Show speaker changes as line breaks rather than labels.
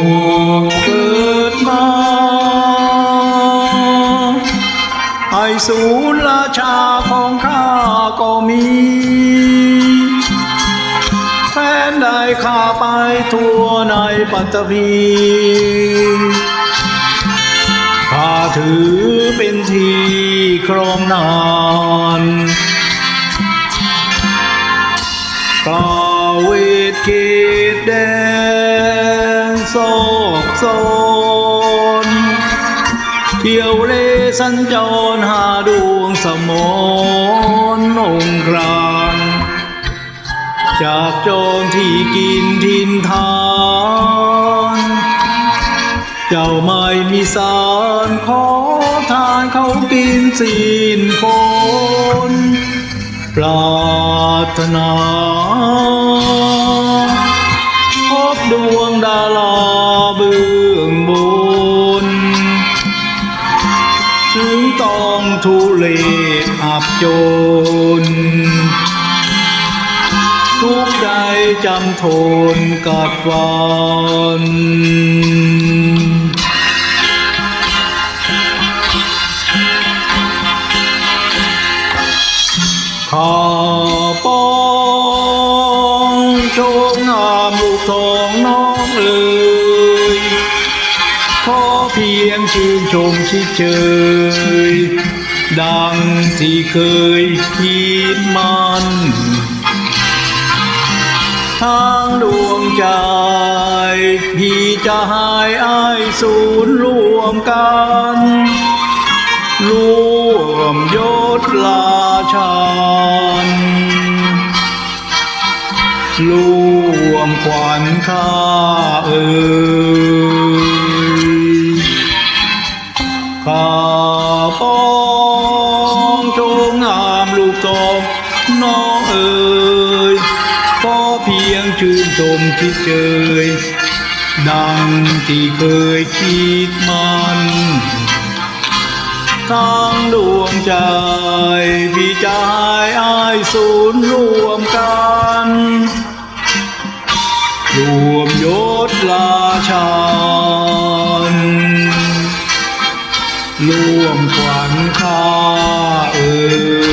วงเกิดมาไอสูรราชาของข้าก็มีแฟนได้ข้าไปทั่วในปัตตภีข้าถือเป็นที่ครองนานกาเวทเกตแด โศกโซนเที่ยวเลสัญจรหาดวงสมนองค์กรานจากโจรที่กินทินทาน เจ้าไม่มีสารขอทานเขากินสินคนปรารถนาพบดวงดารา องทุเลอับจน ทุกใจจำทนกัดฟันข้าปอ พียงชื่นชมชิดเชยดังที่เคยคิดมันทางดวงใจ พี่จะหายอายศูนรวมกันรวมยศลาชันรวมขวัญข้าเอ่ย กทองน้องเอ่ยขอเพียงชื่นชมคิดเจยดังที่เคยคิดมันทางดวงใจพี่จายอายศูนย์รวมกันรวมยศลาชันรวมขวัญข้าเอ๋ย